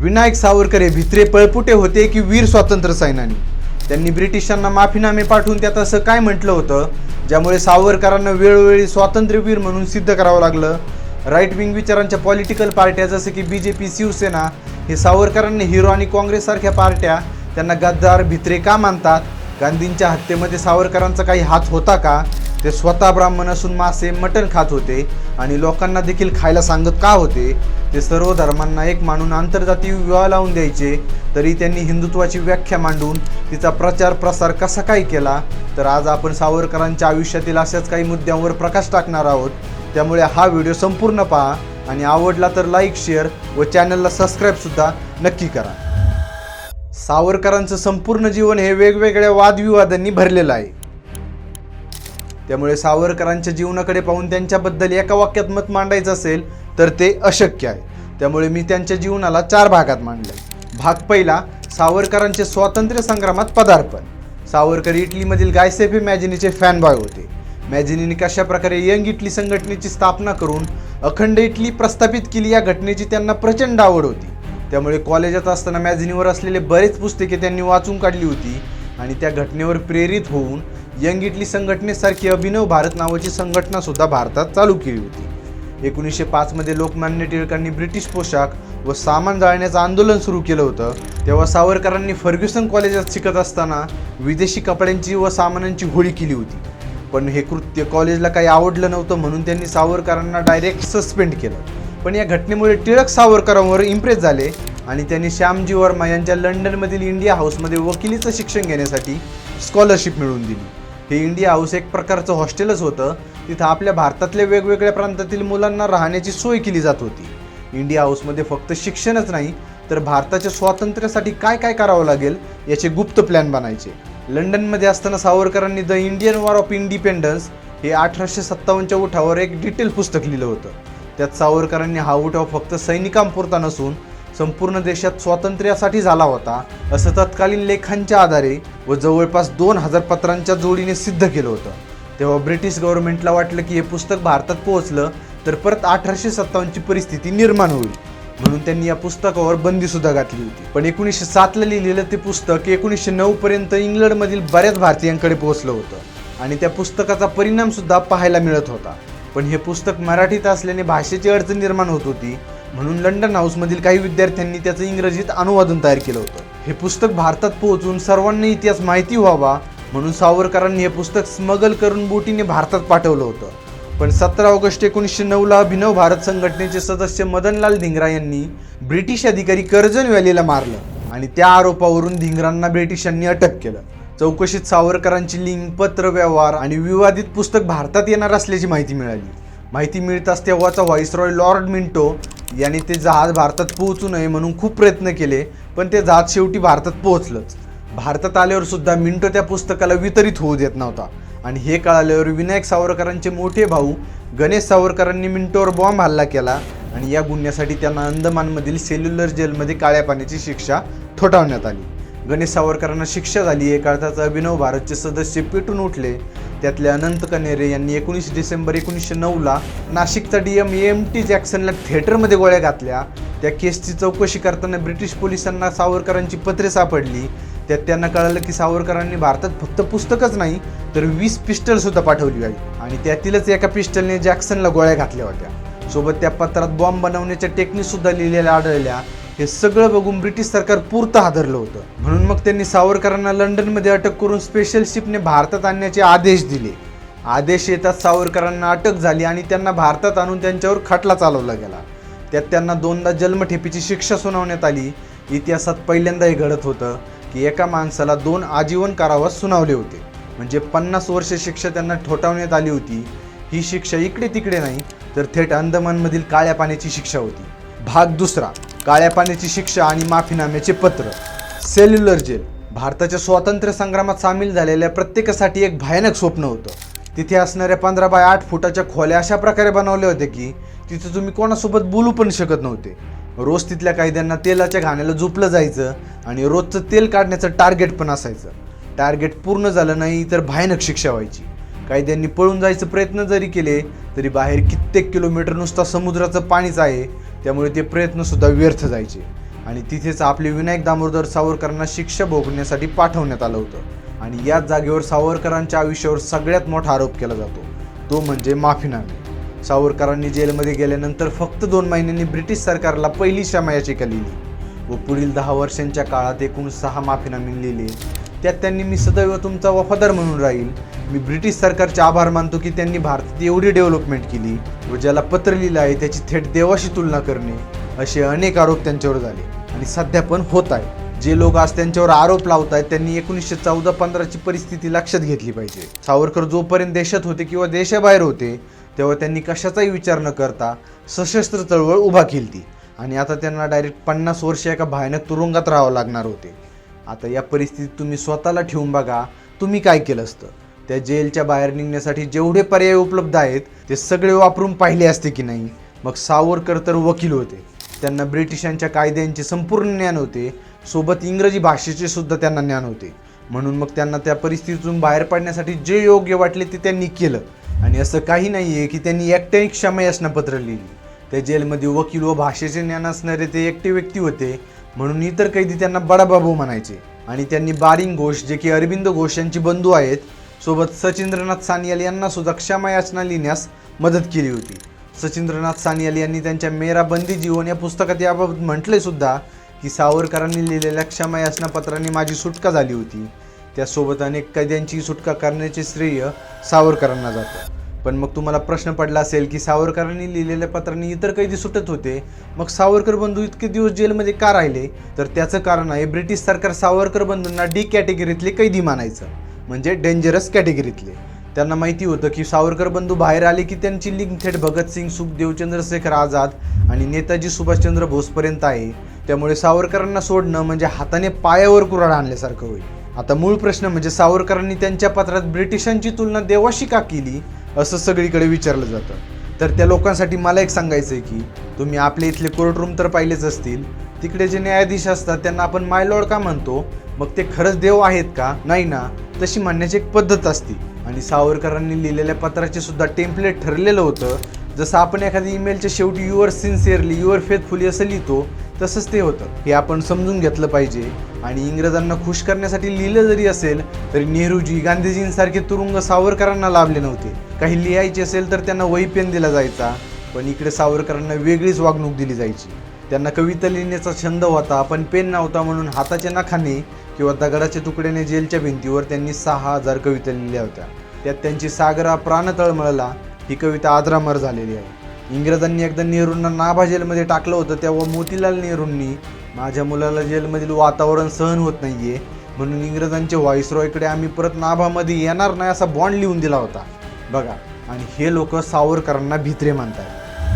विनायक सावरकर हे भित्रे पळपुटे होते की वीर स्वातंत्र्य सैनानी. त्यांनी ब्रिटिशांना माफीनामे पाठवून त्यात असं काय म्हटलं होतं? ज्यामुळे सावरकरांना वेळोवेळी स्वातंत्र्यवीर म्हणून सिद्ध करावं लागलं. राईट विंग विचारांच्या पॉलिटिकल पार्ट्या जसं की बी जे पी शिवसेना हे सावरकरांनी हिरो आणि काँग्रेससारख्या पार्ट्या त्यांना गद्दार भित्रे का मानतात? गांधींच्या हत्येमध्ये सावरकरांचा काही हात होता का? ते स्वतः ब्राह्मण असून मासे मटण खात होते. आणि लोकांना देखील खायला सांगत का होते? ते सर्व धर्मांना एक मानून आंतरजातीय विवाह लावून द्यायचे. तरी त्यांनी हिंदुत्वाची व्याख्या मांडून तिचा प्रचार प्रसार कसा काय केला? तर आज आपण सावरकरांच्या आयुष्यातील अशाच काही मुद्द्यांवर प्रकाश टाकणार आहोत. त्यामुळे हा व्हिडिओ संपूर्ण पहा आणि आवडला तर लाईक शेअर व चॅनलला सबस्क्राईबसुद्धा नक्की करा. सावरकरांचं संपूर्ण जीवन हे वेगवेगळ्या वादविवादांनी भरलेलं आहे. त्यामुळे सावरकरांच्या जीवनाकडे पाहून त्यांच्याबद्दल एका वाक्यात मत मांडायचं असेल तर ते अशक्य आहे. त्यामुळे मी त्यांच्या जीवनाला चार भागात मांडले भाग पहिला सावरकरांचे स्वातंत्र्य संग्रामात पदार्पण. सावरकर इटलीमधील गायसेफे मॅजिनीचे फॅन बॉय होते. मॅजिनीने कशा प्रकारे यंग इटली संघटनेची स्थापना करून अखंड इटली प्रस्थापित केली या घटनेची त्यांना प्रचंड आवड होती. त्यामुळे कॉलेजात असताना मॅजिनीवर असलेले बरेच पुस्तके त्यांनी वाचून काढली होती आणि त्या घटनेवर प्रेरित होऊन यंग इटली संघटनेसारखी अभिनव भारत नावाची संघटना सुद्धा भारतात चालू केली होती. एकोणीसशे पाचमध्ये लोकमान्य टिळकांनी ब्रिटिश पोशाख व सामान जाळण्याचं आंदोलन सुरू केलं होतं. तेव्हा सावरकरांनी फर्ग्युसन कॉलेजात शिकत असताना विदेशी कपड्यांची व सामानांची होळी केली होती. पण हे कृत्य कॉलेजला काही आवडलं नव्हतं म्हणून त्यांनी सावरकरांना डायरेक्ट सस्पेंड केलं. पण या घटनेमुळे टिळक सावरकरांवर इम्प्रेस झाले आणि त्यांनी श्यामजी वर्मा यांच्या लंडनमधील इंडिया हाऊसमध्ये वकिलीचं शिक्षण घेण्यासाठी स्कॉलरशिप मिळवून दिली. हे इंडिया हाऊस एक प्रकारचं हॉस्टेलच होतं. तिथं आपल्या भारतातल्या वेगवेगळ्या प्रांतातील मुलांना राहण्याची सोय केली जात होती. इंडिया हाऊसमध्ये फक्त शिक्षणच नाही तर भारताच्या स्वातंत्र्यासाठी काय काय करावं लागेल याचे गुप्त प्लॅन बनायचे. लंडनमध्ये असताना सावरकरांनी the Indian war of independence हे अठराशे सत्तावन्नच्या उठावर एक डिटेल पुस्तक लिहिलं होतं. त्यात सावरकरांनी हा उठाव फक्त सैनिकांपुरता नसून संपूर्ण देशात स्वातंत्र्यासाठी झाला होता असं तत्कालीन लेखांच्या आधारे व जवळपास दोन हजार पत्रांच्या जोडीने सिद्ध केलं होतं. तेव्हा ब्रिटिश गव्हर्नमेंटला वाटलं की हे पुस्तक भारतात पोहोचलं तर परत अठराशे सत्तावन्नची परिस्थिती निर्माण होईल. म्हणून त्यांनी या पुस्तकावर बंदी सुद्धा घातली होती. पण एकोणीसशे सातला लिहिलेलं ते पुस्तक एकोणीसशे नऊ पर्यंत इंग्लंडमधील बऱ्याच भारतीयांकडे पोहोचलं होतं. आणि त्या पुस्तकाचा परिणाम सुद्धा पाहायला मिळत होता. पण हे पुस्तक मराठीत असल्याने भाषेची अडचण निर्माण होत होती. म्हणून लंडन हाऊसमधील काही विद्यार्थ्यांनी त्याचं इंग्रजीत अनुवादन तयार केलं होतं. हे पुस्तक भारतात पोहोचून सर्वांना इतिहास माहिती व्हावा म्हणून सावरकरांनी हे पुस्तक स्मगल करून बोटीने भारतात पाठवलं होतं. पण सतरा ऑगस्ट एकोणीसशे नऊला अभिनव भारत संघटनेचे सदस्य मदनलाल धिंगरा यांनी ब्रिटिश अधिकारी कर्जन व्हॅलीला मारलं आणि त्या आरोपावरून धिंगरांना ब्रिटिशांनी अटक केलं. चौकशीत सावरकरांची लिंग पत्र व्यवहार आणि विवादित पुस्तक भारतात येणार असल्याची माहिती मिळाली. माहिती मिळताच तेव्हाचा व्हाईसरॉय लॉर्ड मिंटो यांनी ते जहाज भारतात पोहोचू नये म्हणून खूप प्रयत्न केले पण ते जहाज शेवटी भारतात पोहोचलंच. भारतात आल्यावर सुद्धा मिंटो त्या पुस्तकाला वितरित होऊ देत नव्हता. आणि हे कळाल्यावर विनायक सावरकरांचे मोठे भाऊ गणेश सावरकरांनी मिंटोवर बॉम्ब हल्ला केला आणि या गुन्ह्यासाठी त्यांना अंदमानमधील सेल्युलर जेलमध्ये काळ्या पाण्याची शिक्षा ठोठावण्यात आली. गणेश सावरकरांना शिक्षा झाली. एका अर्थाचा अभिनव भारतचे सदस्य पेटून उठले. त्यातले अनंत कनेरे यांनी एकोणीस डिसेंबर एकोणीसशे नऊला नाशिकचा डी एम एम टी जॅक्सनला थिएटरमध्ये गोळ्या घातल्या. त्या केसची चौकशी करताना ब्रिटिश पोलिसांना सावरकरांची पत्रे सापडली. त्यात त्यांना कळालं की सावरकरांनी भारतात फक्त पुस्तकच नाही तर वीस पिस्टलसुद्धा पाठवली आहे आणि त्यातीलच एका पिस्टलने जॅक्सनला गोळ्या घातल्या होत्या. सोबत त्या पत्रात बॉम्ब बनवण्याच्या टेक्निकसुद्धा लिहिलेल्या आढळल्या. हे सगळं बघून ब्रिटिश सरकार पुरतं हादरलं होतं. म्हणून मग त्यांनी सावरकरांना लंडनमध्ये अटक करून स्पेशल शिपने भारतात आणण्याचे आदेश दिले. आदेश येतात सावरकरांना अटक झाली आणि त्यांना भारतात आणून त्यांच्यावर खटला चालवला गेला. त्यात त्यांना दोनदा जन्मठेपीची शिक्षा सुनावण्यात आली. इतिहासात पहिल्यांदा हे घडत होतं की एका माणसाला दोन आजीवन कारावास सुनावले होते. म्हणजे पन्नास वर्ष शिक्षा त्यांना ठोठावण्यात आली होती. ही शिक्षा इकडे तिकडे नाही तर थेट अंदमानमधील काळ्या पाण्याची शिक्षा होती. भाग दुसरा. काळ्या पाण्याची शिक्षा आणि माफीनाम्याचे पत्र. Cellular jail. भारताच्या स्वातंत्र्य संग्रामात सामील झालेल्या प्रत्येकासाठी एक भयानक स्वप्न होतं. तिथे असणाऱ्या पंधरा बाय आठ फुटाच्या खोल्या अशा प्रकारे बनवल्या होत्या की तिथे तुम्ही कोणासोबत बोलू पण शकत नव्हते. रोज तिथल्या कैद्यांना तेलाच्या घाण्याला झोपलं जायचं आणि रोजचं तेल काढण्याचं टार्गेट पण असायचं. टार्गेट पूर्ण झालं नाही तर भयानक शिक्षा व्हायची. कैद्यांनी पळून जायचे प्रयत्न जरी केले तरी बाहेर कित्येक किलोमीटर नुसता समुद्राचं पाणीच आहे त्यामुळे ते प्रयत्नसुद्धा व्यर्थ जायचे. आणि तिथेच आपले विनायक दामोदर सावरकरांना शिक्षा भोगण्यासाठी पाठवण्यात आलं होतं. आणि याच जागेवर सावरकरांच्या आयुष्यावर सगळ्यात मोठा आरोप केला जातो. तो म्हणजे माफीनामे सावरकरांनी जेलमध्ये गेल्यानंतर फक्त दोन महिन्यांनी ब्रिटिश सरकारला पहिली क्षमा याचिका लिहिली. व पुढील दहा वर्षांच्या काळात एकूण सहा माफीनामे लिहिले. त्यात त्यांनी मी सदैव तुमचा वफादार म्हणून राहील. मी ब्रिटिश सरकारचे आभार मानतो की त्यांनी भारतात एवढी डेव्हलपमेंट केली व ज्याला पत्र लिहिलं आहे त्याची थेट देवाशी तुलना करणे असे अनेक आरोप त्यांच्यावर झाले. आणि सध्या पण होत आहे. जे लोक आज त्यांच्यावर आरोप लावत आहेत त्यांनी एकोणीसशे चौदा पंधराची परिस्थिती लक्षात घेतली पाहिजे. सावरकर जोपर्यंत देशात होते किंवा देशाबाहेर होते तेव्हा त्यांनी कशाचाही विचार न करता सशस्त्र चळवळ उभा केली ती आणि आता त्यांना डायरेक्ट पन्नास वर्ष एका भयानक तुरुंगात राहावं लागणार होते. आता या परिस्थितीत तुम्ही स्वतःला ठेवून बघा तुम्ही काय केलं असतं? त्या जेलच्या बाहेर निघण्यासाठी जेवढे पर्याय उपलब्ध आहेत ते सगळे वापरून पाहिले असते की नाही. मग सावरकर तर वकील होते. त्यांना ब्रिटिशांच्या कायद्यांचे संपूर्ण ज्ञान होते. सोबत इंग्रजी भाषेचे सुद्धा त्यांना ज्ञान होते. म्हणून मग त्यांना त्या परिस्थितीतून बाहेर पडण्यासाठी जे योग्य वाटले ते त्यांनी केलं. आणि असं काही नाही आहे की त्यांनी एकट्याने क्षमा पत्र लिहिली. त्या जेलमध्ये वकील व भाषेचे ज्ञान असणारे ते एकटे व्यक्ती होते. म्हणून इतर कैदी त्यांना बडाबाबू म्हणायचे. आणि त्यांनी बारिंग घोष जे की अरविंद घोष यांची बंधू आहेत सोबत सचिंद्रनाथ सानियाल यांना सुद्धा क्षमा याचना लिहिण्यास मदत केली होती. सचिंद्रनाथ सानियाल यांनी त्यांच्या मेरा बंदी जीवन या पुस्तकात याबाबत म्हटले सुद्धा की सावरकरांनी लिहिलेल्या क्षमा याचना पत्रांनी माझी सुटका झाली होती. त्यासोबत अनेक कैद्यांची सुटका करण्याचे श्रेय सावरकरांना जातं. पण मग तुम्हाला प्रश्न पडला असेल की सावरकरांनी लिहिलेल्या पत्रांनी इतर कैदी सुटत होते? मग सावरकर बंधू इतके दिवस जेलमध्ये का राहिले? तर त्याचं कारण आहे ब्रिटिश सरकार सावरकर बंधूंना डी कॅटेगरीतले कैदी मानायचं. म्हणजे डेंजरस कॅटेगरीतले त्यांना माहिती होतं की सावरकर बंधू बाहेर आले की त्यांची लिंक थेट भगतसिंग सुखदेव चंद्रशेखर आझाद आणि नेताजी सुभाषचंद्र बोसपर्यंत आहे. त्यामुळे सावरकरांना सोडणं म्हणजे हाताने पायावर कुऱ्हाड आणल्यासारखं होईल. आता मूळ प्रश्न म्हणजे सावरकरांनी त्यांच्या पत्रात ब्रिटिशांची तुलना देवाशी का केली असं सगळीकडे विचारलं जातं. तर त्या लोकांसाठी मला एक सांगायचं आहे की तुम्ही आपल्या इथले कोर्ट रूम तर पाहिलेच असतील तिकडे जे न्यायाधीश असतात त्यांना आपण मायलॉर्ड का म्हणतो? मग ते खरंच देव आहेत का? नाही ना. तशी म्हणण्याची एक पद्धत असते. आणि सावरकरांनी लिहिलेल्या पत्राचे सुद्धा टेम्पलेट ठरलेलं होतं. जसं आपण एखाद्या ईमेलच्या शेवटी युअर सिन्सिअरली युअर फेथफुली असं लिहितो तसंच ते होतं. हे आपण समजून घेतलं पाहिजे. आणि इंग्रजांना खुश करण्यासाठी लिहिलं जरी असेल तरी नेहरूजी गांधीजींसारखे तुरुंग सावरकरांना लाभले नव्हते. काही लिहायचे असेल तर त्यांना वही पेन दिला जायचा. पण इकडे सावरकरांना वेगळीच वागणूक दिली जायची. त्यांना कविता लिहिण्याचा छंद होता. पण पेन नव्हता म्हणून हाताच्या नखाने किंवा दगडाच्या तुकड्याने जेलच्या भिंतीवर त्यांनी सहा हजार कविता लिहिल्या होत्या. त्यात त्यांची सागरा प्राण तळमळला ही कविता आदरामर झालेली आहे. इंग्रजांनी एकदा नेहरूंना नाभा जेलमध्ये टाकलं होतं. तेव्हा मोतीलाल नेहरूंनी माझ्या मुलाला जेलमधील वातावरण सहन होत नाहीये. म्हणून इंग्रजांच्या व्हॉइसरॉयकडे आम्ही परत नाभामध्ये येणार नाही असा बॉन्ड लिहून दिला होता. बघा आणि हे लोक सावरकरांना भित्रे मानतात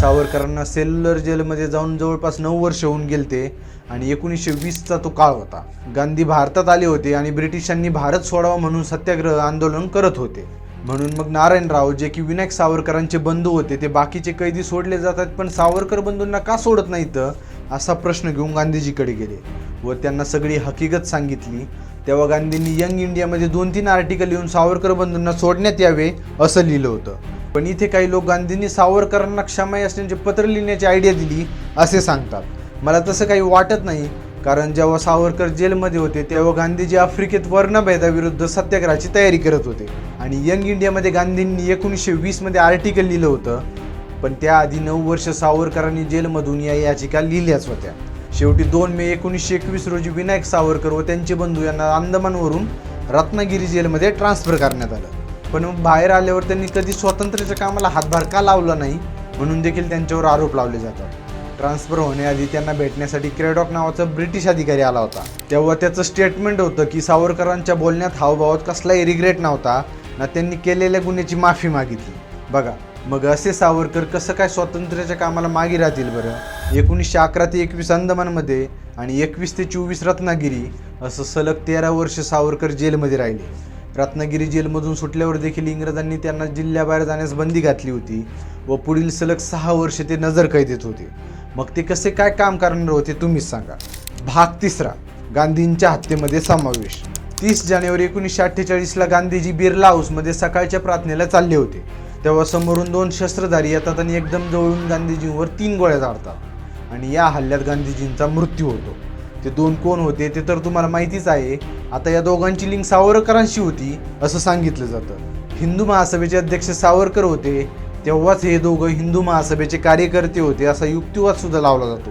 सावरकरांना सेल्युलर जेलमध्ये जाऊन जवळपास नऊ वर्ष होऊन गेलते आणि एकोणीसशे वीसचा तो काळ होता. गांधी भारतात आले होते आणि ब्रिटिशांनी भारत सोडावा म्हणून सत्याग्रह आंदोलन करत होते. म्हणून मग नारायणराव जे की विनायक सावरकरांचे बंधू होते ते बाकीचे कैदी सोडले जातात पण सावरकर बंधूंना का सोडत नाहीत? असा प्रश्न घेऊन गांधीजीकडे गेले व त्यांना सगळी हकीकत सांगितली. तेव्हा गांधींनी यंग इंडियामध्ये दोन तीन आर्टिकल लिहून सावरकर बंधूंना सोडण्यात यावे असं लिहिलं होतं. पण इथे काही लोक गांधींनी सावरकरांना क्षमाई असण्याचे पत्र लिहिण्याची आयडिया दिली असे सांगतात. मला तसं काही वाटत नाही कारण जेव्हा सावरकर जेलमध्ये होते तेव्हा गांधीजी आफ्रिकेत वर्णभेदाविरुद्ध सत्याग्रहाची तयारी करत होते. आणि यंग इंडियामध्ये गांधींनी एकोणीसशे वीसमध्ये आर्टिकल लिहिलं होतं पण त्याआधी नऊ वर्ष सावरकरांनी जेलमधून या याचिका लिहिल्याच होत्या. शेवटी दोन मे एकोणीसशे एकवीस रोजी विनायक सावरकर व त्यांचे बंधू यांना अंदमानवरून रत्नागिरी जेलमध्ये ट्रान्सफर करण्यात आलं. पण बाहेर आल्यावर त्यांनी कधी स्वातंत्र्याच्या कामाला हातभार का लावला नाही म्हणून देखील त्यांच्यावर आरोप लावले जातात. ट्रान्सफर होण्याआधी त्यांना भेटण्यासाठी क्रेडॉक नावाचा ब्रिटिश अधिकारी आला होता. तेव्हा त्याचं स्टेटमेंट होतं की सावरकरांच्या बोलण्यात हावभावात कसलाही रिग्रेट नव्हता ना त्यांनी केलेल्या गुन्ह्याची माफी मागितली. बघा मग असे सावरकर कसं काय स्वातंत्र्याच्या कामाला मागे राहतील बरं? एकोणीसशे अकरा ते एकवीस अंदमानमध्ये आणि एकवीस ते चोवीस रत्नागिरी असं सलग तेरा वर्ष सावरकर जेलमध्ये राहिले. रत्नागिरी जेलमधून सुटल्यावर देखील इंग्रजांनी त्यांना जिल्ह्याबाहेर जाण्यास बंदी घातली होती व पुढील सलग सहा वर्ष ते नजर कैदेत होते. मग ते कसे काय काम करणार होते तुम्हीच सांगा. भाग तिसरा गांधींच्या हत्येमध्ये समावेश. तीस जानेवारी एकोणीसशे अठ्ठेचाळीसला गांधीजी बिर्ला हाऊसमध्ये सकाळच्या प्रार्थनेला चालले होते. तेव्हा समोरून दोन शस्त्रधारी येतात आणि एकदम जवळून गांधीजींवर तीन गोळ्या झाडतात. आणि या हल्ल्यात गांधीजींचा मृत्यू होतो. ते दोन कोण होते ते तर तुम्हाला माहितीच आहे. आता या दोघांची लिंक सावरकरांशी होती असं सांगितलं जातं. हिंदू महासभेचे अध्यक्ष सावरकर होते तेव्हाच हे दोघं हिंदू महासभेचे कार्यकर्ते होते असा युक्तिवाद सुद्धा लावला जातो.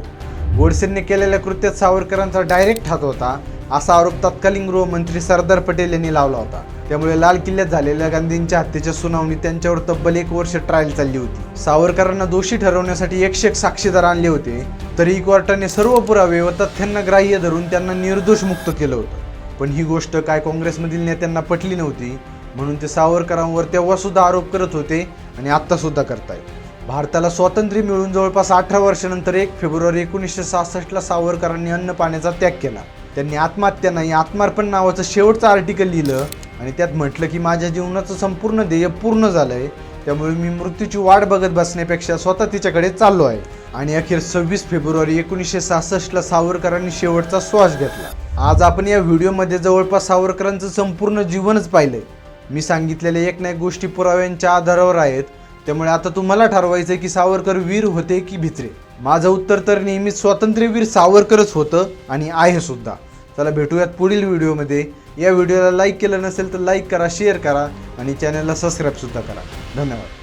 गोडसेंनी केलेल्या कृत्यात सावरकरांचा डायरेक्ट हात होता असा आरोप तत्कालीन गृहमंत्री सरदार पटेल यांनी लावला होता. त्यामुळे लाल किल्ल्यात झालेल्या गांधींच्या हत्येच्या सुनावणी त्यांच्यावर तब्बल एक वर्ष ट्रायल चालली होती. सावरकरांना दोषी ठरवण्यासाठी एकशे एक साक्षीदार आणले होते तरी कोर्टाने सर्व पुरावे व तथ्यांना ग्राह्य धरून त्यांना निर्दोष मुक्त केलं होतं. पण ही गोष्ट काय काँग्रेसमधील नेत्यांना पटली नव्हती म्हणून ते सावरकरांवर तेव्हा सुद्धा आरोप करत होते आणि आत्ता सुद्धा करतायत. भारताला स्वातंत्र्य मिळून जवळपास अठरा वर्षानंतर एक फेब्रुवारी एकोणीसशे सहासष्टला सावरकरांनी अन्न पाण्याचा त्याग केला. त्यांनी आत्महत्या नाही आत्मार्पण नावाचं शेवटचं आर्टिकल लिहिलं आणि त्यात म्हटलं की माझ्या जीवनाचं संपूर्ण ध्येय पूर्ण झालं आहे त्यामुळे मी मृत्यूची वाट बघत बसण्यापेक्षा स्वतः तिच्याकडे चाललो आहे. आणि अखेर सव्वीस फेब्रुवारी एकोणीसशे सहासष्टला सावरकरांनी शेवटचा श्वास घेतला. आज आपण या व्हिडिओमध्ये जवळपास सावरकरांचं संपूर्ण जीवनच पाहिलंय. मी सांगितलेल्या एक ना एक गोष्टी पुराव्यांच्या आधारावर आहेत. त्यामुळे आता तुम्हाला ठरवायचं की सावरकर वीर होते की भित्रे. माझं उत्तर तर नेहमीच स्वातंत्र्यवीर सावरकरच होतं आणि आहे सुद्धा. चला भेटूयात पुढील व्हिडिओमध्ये. या व्हिडिओला लाईक केलं नसेल तर लाईक करा शेअर करा आणि चॅनलला सबस्क्राईबसुद्धा करा. धन्यवाद.